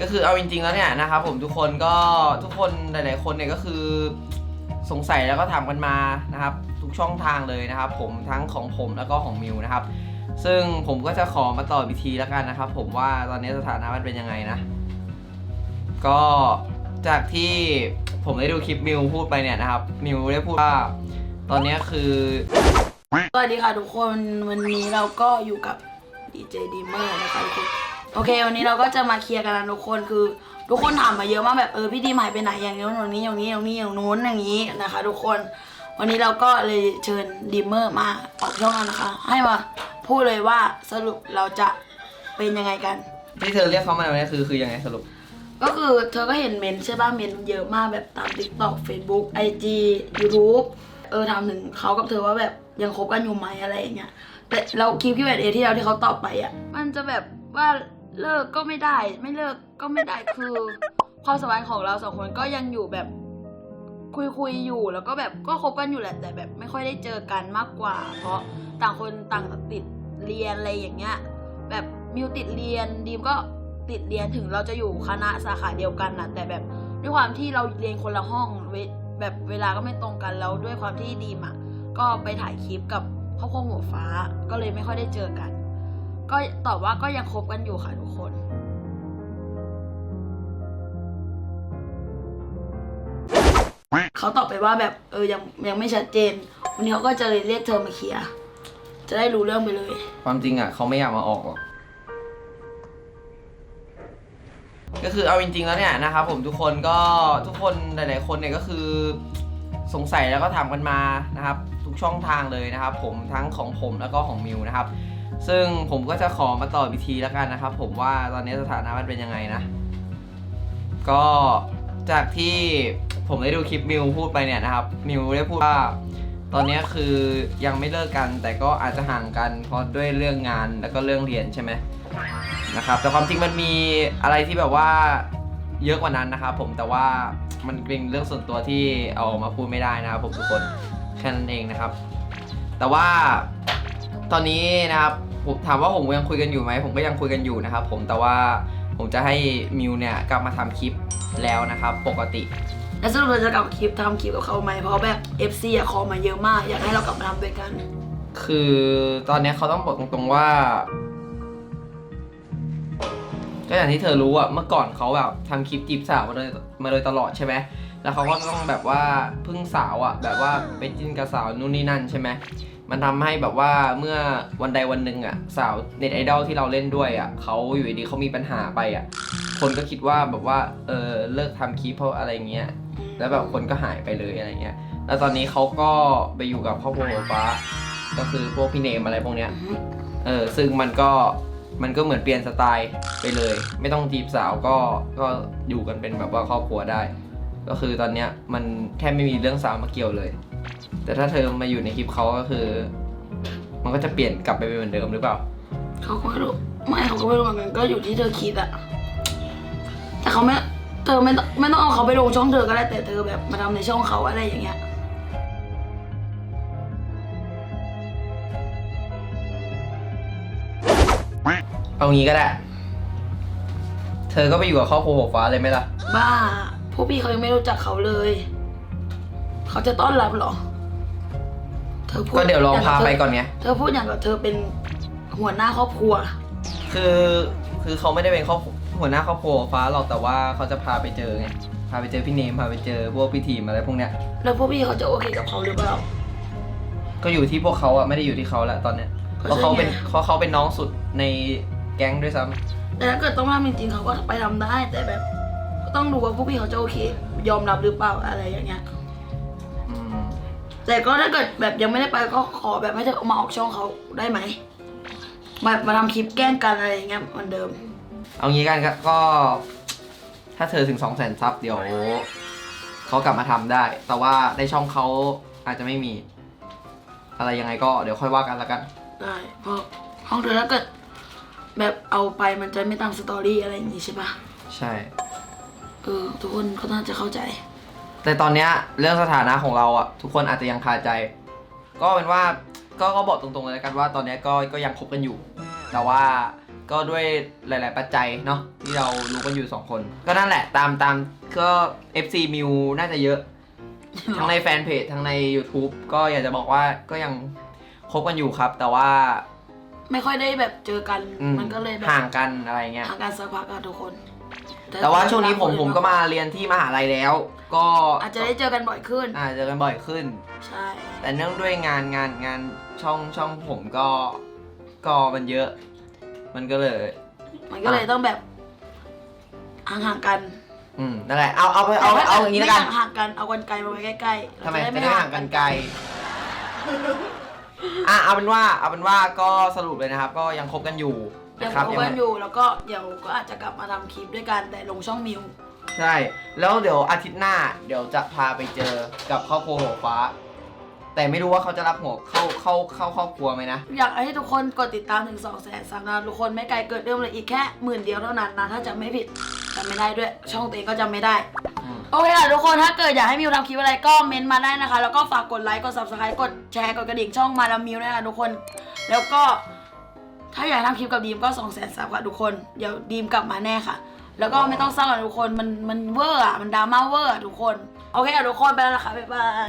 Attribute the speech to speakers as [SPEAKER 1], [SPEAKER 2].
[SPEAKER 1] ก็คือเอาจริงๆแล้วเนี่ยนะครับผมทุกคนก็ทุกคนหลาย ๆ คนเนี่ยก็คือสงสัยแล้วก็ถามกันมานะครับทุกช่องทางเลยนะครับ ผมทั้งของผมแล้วก็ของมิวนะครับ ซึ่งผมก็จะขอมาตอบอีกทีแล้วกันนะครับ ผมว่าตอนนี้สถานะมันเป็นยังไงนะ ก็จากที่ผมได้ดูคลิปมิวพูดไปเนี่ยนะครับ มิวได้พูดว่าตอนนี้คือ
[SPEAKER 2] สวัสดีค่ะทุกคนวันนี้เราก็อยู่กับดีเจดีเมอร์นะคะทุกคน โอเค วันนี้เราก็จะมาเคลียร์กันนะทุกคนคือ ทุกคนถามมาเยอะมากแบบเออพี่ดีมหายไปไหนอย่างนี้อย่างนี้อย่างนี้อย่างนี้อย่างนู้นอย่างนี้นะคะ ทุกคนวันนี้เราก็เลยเชิญดีเมอร์มาออกช่องเรานะคะ ให้มาพูดเลยว่าสรุปเราจะเป็นยังไงกัน
[SPEAKER 1] ที่เธอเรียกเขามาเนี่ยคือคือยังไงสรุป
[SPEAKER 2] ก็คือเธอก็เห็นเมนต์ใช่ป่ะเมนต์เยอะมากแบบตาม TikTok Facebook IG YouTube เออถามถึงเขากับเธอว่าแบบยังคบกันอยู่ไหมอะไรอย่างเงี้ยแต่เราคลิปที่แบบเอที่เราที่เขาตอบไปอะมันจะแบบว่า เลิกก็ไม่ได้ ไม่เลิกก็ไม่ได้คือความสัมพันธ์ของเราสองคนก็ยังอยู่แบบคุยคุยอยู่แล้วก็แบบก็คบกันอยู่แหละแต่แบบไม่ค่อยได้เจอกันมากกว่า เพราะต่างคนต่างติดเรียนอะไรอย่างเงี้ย แบบมิวติดเรียนดีมก็ติดเรียนถึงเราจะอยู่คณะสาขาเดียวกันนะแต่แบบด้วยความที่เราเรียนคนละห้องเวแบบเวลาก็ไม่ตรงกันแล้วด้วยความที่ดีมอะก็ไปถ่ายคลิปกับครอบครัวหัวฟ้าก็เลยไม่ค่อยได้เจอกัน ก็ตอบว่าก็ยังคบกันอยู่ค่ะทุกคนเขาตอบไปว่าแบบเออยังยังไม่ชัดเจน วันนี้เขาก็จะเลยเรียกเธอมาเคลียร์จะได้รู้เรื่องไปเลย
[SPEAKER 1] ความจริงอะเขาไม่อยากมาออกหรอก ก็คือเอาจริงๆแล้วเนี่ยนะครับผมทุกคนก็ทุกคนหลายๆคนเนี่ยก็คือสงสัยแล้วก็ถามกันมานะครับ ทุกช่องทางเลยนะครับ ผมทั้งของผมแล้วก็ของมิวนะครับ ซึ่งผมก็จะขอมาตอบอีกทีแล้วกันนะครับ ผมว่าตอนนี้สถานะมันเป็นยังไงนะ ก็จากที่ผมได้ดูคลิปมิวพูดไปเนี่ยนะครับ มิวได้พูดว่าตอนนี้คือยังไม่เลิกกัน แต่ก็อาจจะห่างกันเพราะด้วยเรื่องงานแล้วก็เรื่องเรียนใช่ไหมนะครับ แต่ความจริงมันมีอะไรที่แบบว่าเยอะกว่านั้นนะครับผมแต่ว่ามันเป็นเรื่องส่วนตัวที่เอามาพูดไม่ได้นะครับผมทุกคนแค่นั้นเองนะครับ แต่ว่าตอนนี้นะครับ ผมถามว่าผมยังคุยกันอยู่ไหมผมก็ยังคุยกันอยู่นะครับผมแต่ว่าผมจะให้มิวเนี่ยกลับมาทำคลิปแล้วนะครับปกติ
[SPEAKER 2] แล้วสรุปเราจะกลับมาคลิปทำคลิปกับเขาไหมเพราะแบบ FC อะคอลมาเยอะมาก อยากให้เรากลับมาทำด้วยกัน
[SPEAKER 1] คือตอนเนี้ยเขาต้องบอกตรงๆว่า ก็อย่างที่เธอรู้อะเมื่อก่อนเขาแบบทำคลิปจีบสาวมาโดยมาโดยตลอดใช่ไหมแล้วเขาก็ต้องแบบว่าพึ่งสาวอะแบบว่าไปจิ้นกับสาวนู่นนี่นั่นใช่ไหม มันทำให้แบบว่าเมื่อวันใดวันหนึ่งอะสาวเน็ตไอดอลที่เราเล่นด้วยอะเขาอยู่ดีๆเขามีปัญหาไปอะคนก็คิดว่าแบบว่าเออเลิกทำคลิปเพราะอะไรเงี้ยแล้วแบบคนก็หายไปเลยอะไรเงี้ยแล้วตอนนี้เขาก็ไปอยู่กับครอบครัวหัวฟ้า ก็คือพวกพี่เนมอะไรพวกเนี้ยเออซึ่งมันก็มันก็เหมือนเปลี่ยนสไตล์ไปเลย ไม่ต้องจีบสาวก็ก็อยู่กันเป็นแบบว่าครอบครัวได้ ก็คือตอนเนี้ยมันแทบไม่มีเรื่องสาวมาเกี่ยวเลย แต่ถ้าเธอมาอยู่ในคลิปเขาก็คือ มันก็จะเปลี่ยนกลับไปเป็นเหมือนเดิมหรือเปล่า
[SPEAKER 2] เขาก็ไม่รู้ไม่เขาก็ไม่รู้เหมือนกันก็อยู่ที่เธอคิดอะแต่เขาไม่เธอไม่ต้องไม่ต้องเอาเขาไปลงช่องเธอก็ได้แต่เธอแบบมาทำในช่องเขาอะไรอย่างเงี้ย
[SPEAKER 1] เอางี้ก็ได้ เธอก็ไปอยู่กับครอบครัวหัวฟ้าเลยไหมล่ะ
[SPEAKER 2] บ้าพวกพี่เขายังไม่รู้จักเขาเลย เขาจะต้อนรับเหรอ เธอพูด
[SPEAKER 1] ก็เดี๋ยวลองพาไป
[SPEAKER 2] ย่
[SPEAKER 1] ก่อนไง
[SPEAKER 2] เธอพูดอย่างกับเธอเป็นหัวหน้าครอบครัว
[SPEAKER 1] คือคือเขาไม่ได้เป็นครอบครัวหัวหน้าครอบครัวหัวฟ้าหรอกแต่ว่าเขาจะพาไปเจอไงพาไปเจอพี่เนมพาไปเจอพวกพี่ทีมอะไรพวกเนี้ย
[SPEAKER 2] แล้วพวกพี่เขาจะโอเคกับเขาหรือเปล่า
[SPEAKER 1] ก็อยู่ที่พวกเขาอะไม่ได้อยู่ที่เขาแล้วตอนเนี้ย
[SPEAKER 2] ก็
[SPEAKER 1] เพราะเขาเป็น
[SPEAKER 2] ใช่ไง
[SPEAKER 1] เพราะเขาเป็นน้องสุดในแก๊งด้วยซ้ำ
[SPEAKER 2] แต่ถ้าเกิดต้องทำจริงๆเขาก็ไปทำได้ แต่แบบก็ต้องดูว่าพวกพี่เขาจะโอเค ยอมรับหรือเปล่าอะไรอย่างเงี้ย
[SPEAKER 1] อืม
[SPEAKER 2] แต่ก็ถ้าเกิดแบบยังไม่ได้ไปก็ขอแบบให้เธอเอามาออกช่องเขาได้ไหมแบบมาทำคลิปแกล้งกันอะไรอย่างเงี้ยเหมือนเดิม
[SPEAKER 1] เอางี้กันก็ก็ ถ้าเธอถึงสองแสนซับเดี๋ยวเขากลับมาทำได้ แต่ว่าในช่องเขาอาจจะไม่มี อะไรยังไงก็เดี๋ยวค่อยว่ากันละกัน
[SPEAKER 2] ได้เพราะห้องเธอถ้าเกิดแบบเอาไปมันจะไม่ตามสตอรี่อะไรอย่างงี้ใช่ปะ
[SPEAKER 1] ใช่
[SPEAKER 2] เออทุกคนก็น่าจะเข้าใจ
[SPEAKER 1] แต่ตอนเนี้ยเรื่องสถานะของเราอะทุกคนอาจจะยังคาใจ ก็เป็นว่าก็ก็บอกตรงๆเลยแล้วกันว่าตอนเนี้ยก็ก็ยังคบกันอยู่ แต่ว่าก็ด้วยหลาย ๆ ปัจจัยเนาะที่เรารู้กันอยู่สองคน ก็นั่นแหละตามตามก็ FC มิวน่าจะเยอะ ทั้งในแฟนเพจทั้งใน YouTube ก็อยากจะบอกว่าก็ยังคบกันอยู่ครับ แต่ว่า
[SPEAKER 2] ไม่ค่อยได้แบบเจอกัน
[SPEAKER 1] อืม
[SPEAKER 2] มันก็เลยแบบ
[SPEAKER 1] ห่างกันอะไรเงี้ย
[SPEAKER 2] ห่างกันสักพักอะทุกคน
[SPEAKER 1] แต่ว่าช่วงนี้ผมผมก็มาเรียนที่มหาลัยแล้ว ก็
[SPEAKER 2] อาจจะได้เจอกันบ่อยขึ้น
[SPEAKER 1] อาจจะกันบ่อยขึ้น
[SPEAKER 2] ใช่
[SPEAKER 1] แต่เนื่องด้วยงานงานงานช่องช่องผมก็ก็มันเยอะ มันก็เลย
[SPEAKER 2] มันก็เลยต้องแบบห่างๆกัน
[SPEAKER 1] อืมนั่นแหละเอาเอาเอาเอาเอาอย่างนี้แล้วกัน
[SPEAKER 2] ไม่ห่างๆกันเอากันไกลมาไว้ใกล้ๆ
[SPEAKER 1] ทำไม
[SPEAKER 2] เรา
[SPEAKER 1] จะได้ไม่ห่างกันไกลอะเอาเป็นว่าเอาเป็นว่าก็สรุปเลยนะครับ ก็ยังคบกันอยู่
[SPEAKER 2] ยัง
[SPEAKER 1] นะครับ
[SPEAKER 2] คบกันอยู่แล้วก็เดี๋ยวก็อาจจะกลับมาทำคลิปด้วยกันแต่ลงช่องมิว
[SPEAKER 1] ใช่ แล้วเดี๋ยวอาทิตย์หน้าเดี๋ยวจะพาไปเจอกับครอบครัวหัวฟ้า แต่ไม่รู้ว่าเขาจะรับหัวเข้าเข้าเข้าครอบครัวไหมนะ
[SPEAKER 2] อยากให้ทุกคนกดติดตามถึง2 0 0 0 0 0สามนะทุกคนไม่ไกลเกิดเรื่องเลยอีกแค่หมื่นเดียวเท่านั้นนะ ถ้าจำไม่ผิดจำไม่ได้ด้วย ช่องตัวเองก็จำไม่ได้
[SPEAKER 1] อืม
[SPEAKER 2] โอเคค่ะทุกคนถ้าเกิดอยากให้มิวทำคลิปอะไรก็เม้นต์มาได้นะคะ แล้วก็ฝากกดไลค์กด subscribe กดแชร์กดกระดิ่งช่องมาดามมิวด้วยค่ะทุกคน แล้วก็ ถ้าอยากทำคลิปกับดีมก็2 0 0 0 0 0ซับค่ะทุกคน เดี๋ยวดีมกลับมาแน่ค่ะ แล้วก็ไม่ต้องเศร้าค่ะทุกคน มันมันเวอร์อะมันดราม่าเวอร์อะทุกคน โอเคค่ะทุกคนไปแล้วนะคะบ๊ายบาย